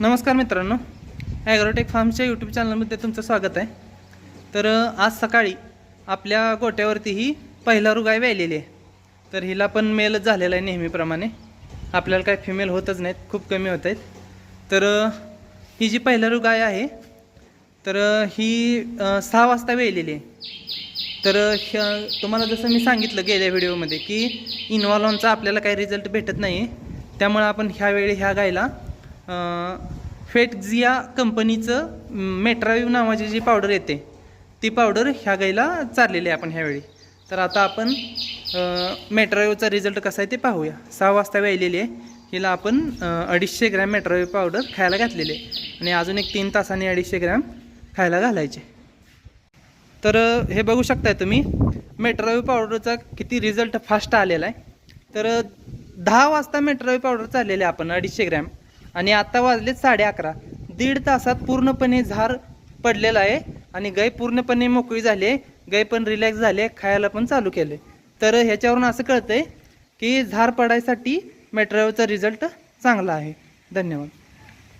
नमस्कार मित्रांनो ॲग्रोटेक फार्मच्या यूट्यूब चॅनलमध्ये तुमचं स्वागत आहे. तर आज सकाळी आपल्या गोट्यावरती ही पहिला रुगाय व्यायलेली आहे. तर हिला पण मेलच झालेला आहे नेहमीप्रमाणे. आपल्याला काय फिमेल होतच नाहीत खूप कमी होत आहेत. तर ही जी पहिला रुगाय आहे तर ही सहा वाजता वेळलेली आहे. तर ह्या- तुम्हाला जसं मी सांगितलं गेल्या व्हिडिओमध्ये की इन्व्हॉलॉनचा आपल्याला काही रिझल्ट भेटत नाही त्यामुळे आपण ह्यावेळी ह्या गायला फेटझिया कंपनीचं मेट्राव्यू नावाची जी पावडर येते ती पावडर ह्या गाईला चाललेली आहे आपण ह्यावेळी. तर आता आपण मेट्राव्यूचा रिझल्ट कसा आहे ते पाहूया. सहा वाजता वेळलेली आहे. हिला आपण अडीचशे ग्रॅम मेट्राव्यू पावडर खायला घातलेली आहे. आणि अजून एक तीन तासांनी अडीचशे ग्रॅम खायला घालायचे. तर हे बघू शकताय तुम्ही मेट्राव्यू पावडरचा किती रिझल्ट फास्ट आलेला आहे. तर दहा वाजता मेट्राव्यू पावडर चाललेले आहे आपण अडीचशे ग्रॅम. आणि आता वाजलेत साडे अकरा. दीड तासात पूर्णपणे झार पडलेला आहे आणि गाय पूर्णपणे मोकळी झाली आहे. गाय पण रिलॅक्स झाली आहे. खायला पण चालू केले तर ह्याच्यावरून असं कळतंय की झार पडायसाठी मेट्राव्यूचा रिझल्ट चांगला आहे. धन्यवाद.